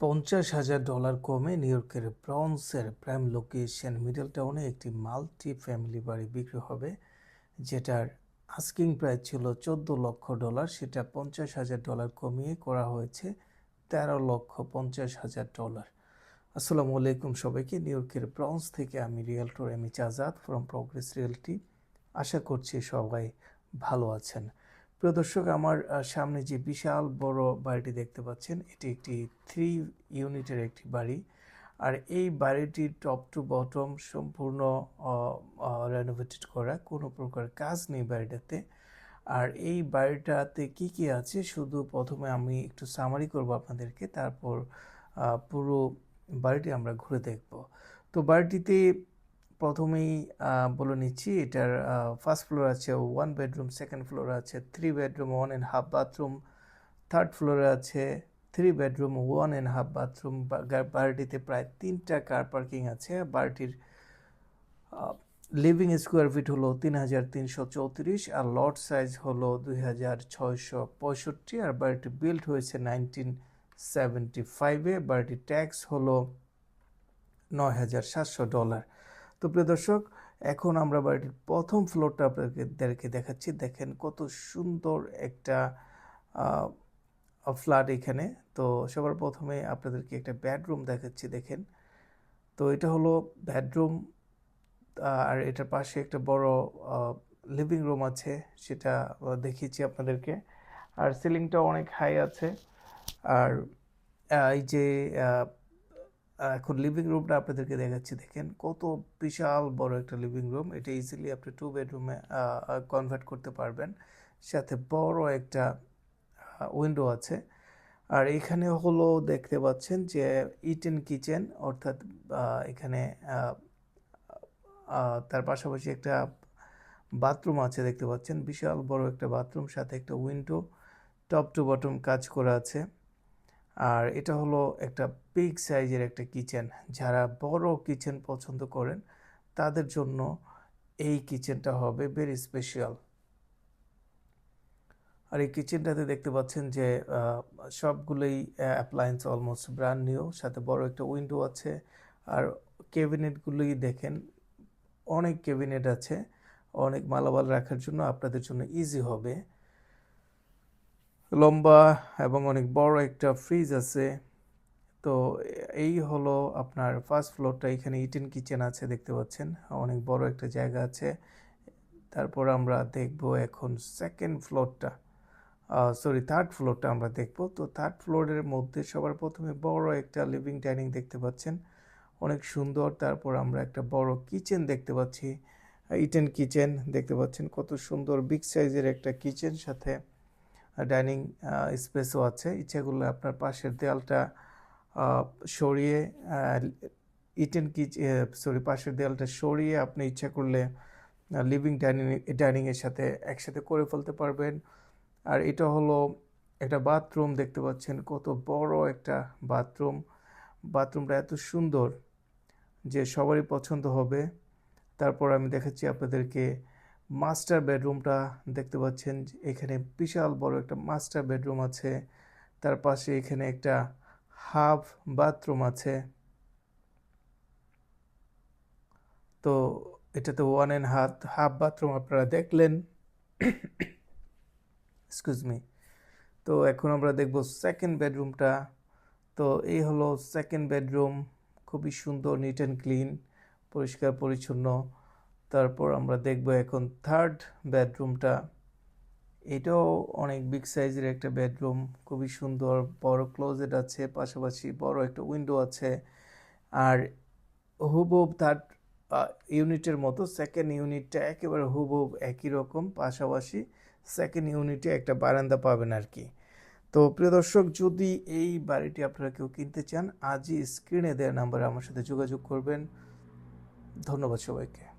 পঞ্চাশ হাজার ডলার কমে নিউ ইয়র্কের ব্রন্সের প্রাইম লোকেশন মিডল টাউনে একটি মাল্টি ফ্যামিলি বাড়ি বিক্রি হবে, যেটার আস্কিং প্রাইস ছিল চোদ্দ লক্ষ ডলার। সেটা পঞ্চাশ হাজার ডলার কমিয়ে করা হয়েছে তেরো লক্ষ পঞ্চাশ হাজার ডলার। আসসালামু আলাইকুম সবাইকে। নিউ ইয়র্কের ব্রন্স থেকে আমি realtor M H Azad from progress realty আশা করছি সবাই ভালো আছেন। প্রিয় দর্শক, আমার সামনে যে বিশাল বড় বাড়িটি দেখতে পাচ্ছেন, এটি একটি থ্রি ইউনিটের একটি বাড়ি। আর এই বাড়িটির টপ টু বটম সম্পূর্ণ রেনোভেটেড করা, কোনো প্রকার কাজ নেই বাড়িটাতে। আর এই বাড়িটাতে কি কি আছে, শুধু প্রথমে আমি একটু সামারি করব আপনাদেরকে, তারপর পুরো বাড়িটি আমরা ঘুরে দেখব। তো বাড়িটিতে প্রথমেই বলে নিচ্ছি, এটার ফার্স্ট ফ্লোর আছে ওয়ান বেডরুম সেকেন্ড ফ্লোর আছে three bedroom one and half bathroom third ফ্লোরে আছে three bedroom one and half bathroom বাড়িটিতে প্রায় তিনটা কার পার্কিং আছে, বাড়িটির লিভিং স্কোয়ার ফিট হলো তিন হাজার তিনশো চৌত্রিশ, আর লট সাইজ হলো দুই হাজার ছয়শো পঁয়ষট্টি, আর বাড়িটি বিল্ড হয়েছে নাইনটিন সেভেন্টি ফাইভে বাড়িটির ট্যাক্স হলো নয় হাজার সাতশো ডলার তো প্রিয় দর্শক, এখন আমরা বাড়িটির প্রথম ফ্লোরটা আপনাদেরকে দেখাচ্ছি। দেখেন কত সুন্দর একটা ফ্ল্যাট এখানে। তো সবার প্রথমে আপনাদেরকে একটা বেডরুম দেখাচ্ছি, দেখেন। তো এটা হলো বেডরুম আর এটার পাশে একটা বড় লিভিং রুম আছে, সেটা দেখিয়েছি আপনাদেরকে। আর সিলিংটা অনেক হাই আছে। আর এই যে এখন লিভিং রুমটা আপনাদেরকে দেখাচ্ছি, দেখেন। কত বিশাল বড় একটা লিভিং রুম এটা ইজিলি আপনি টু বেডরুমে কনভার্ট করতে পারবেন। সাথে বড় একটা উইন্ডো আছে। আর এখানে হলো দেখতে পাচ্ছেন যে ইটেন কিচেন অর্থাৎ এখানে তার পাশাপাশি একটা বাথরুম আছে দেখতে পাচ্ছেন। বিশাল বড় একটা বাথরুম সাথে একটা উইন্ডো টপ টু বটম কাজ করা আছে। আর এটা হলো একটা বিগ সাইজের একটা কিচেন যারা বড় কিচেন পছন্দ করেন, তাদের জন্য এই কিচেনটা হবে ভেরি স্পেশাল আর এই কিচেনটাতে দেখতে পাচ্ছেন যে সবগুলোই অ্যাপ্লায়েন্স অলমোস্ট ব্র্যান্ড নিউ সাথে বড় একটা উইন্ডো আছে। আর ক্যাবিনেটগুলোই দেখেন, অনেক ক্যাবিনেট আছে, অনেক মালামাল রাখার জন্য আপনাদের জন্য ইজি হবে। লম্বা এবং অনেক বড় একটা ফ্রিজ আছে। তো এই হলো আপনার ফার্স্ট ফ্লোরটা এখানে ইটেন কিচেন আছে দেখতে পাচ্ছেন। অনেক বড় একটা জায়গা আছে। তারপর আমরা দেখব এখন সেকেন্ড ফ্লোরটা সরি থার্ড ফ্লোরটা আমরা দেখব। তো থার্ড ফ্লোরের মধ্যে সবার প্রথমে বড় একটা লিভিং ডাইনিং দেখতে পাচ্ছেন। অনেক সুন্দর। তারপর আমরা একটা বড় কিচেন দেখতে পাচ্ছি। ইটেন কিচেন দেখতে পাচ্ছেন। কত সুন্দর বিগ সাইজের একটা কিচেন সাথে ডাইনিং স্পেসও আছে। ইচ্ছা করলে আপনার পাশের দেয়ালটা সরিয়ে ইটেন কিচ সরি পাশের দেয়ালটা সরিয়ে আপনি ইচ্ছা করলে লিভিং ডাইনিং ডাইনিংয়ের সাথে একসাথে করে ফেলতে পারবেন। আর এটা হলো একটা বাথরুম দেখতে পাচ্ছেন কত বড় একটা বাথরুম বাথরুমটা এত সুন্দর যে সবারই পছন্দ হবে। তারপর আমি দেখাচ্ছি আপনাদেরকে মাস্টার বেডরুমটা দেখতে পাচ্ছেন এখানে বিশাল বড় একটা মাস্টার বেডরুম আছে। তার পাশে এখানে একটা হাফ বাথরুম আছে। তো এটাতে one and half half bathroom আপনারা দেখলেন। এক্সকিউজ মি তো এখন আমরা দেখব সেকেন্ড বেডরুমটা তো এই হলো সেকেন্ড বেডরুম খুবই সুন্দর নিট অ্যান্ড ক্লিন পরিষ্কার পরিচ্ছন্ন তারপর আমরা দেখব এখন থার্ড বেডরুমটা এটাও অনেক বিগ সাইজের একটা বেডরুম খুবই সুন্দর, বড় ক্লোজেট আছে, পাশাপাশি বড় একটা উইন্ডো আছে। আর হুবহুব থার্ড ইউনিটের মতো সেকেন্ড ইউনিটটা একেবারে হুবহুব একই রকম, পাশাপাশি সেকেন্ড ইউনিটে একটা বারান্দা পাবেন আর কি তো প্রিয় দর্শক, যদি এই বাড়িটি আপনারা কেউ কিনতে চান, আজই স্ক্রিনে দেওয়া নাম্বারে আমার সাথে যোগাযোগ করবেন। ধন্যবাদ সবাইকে।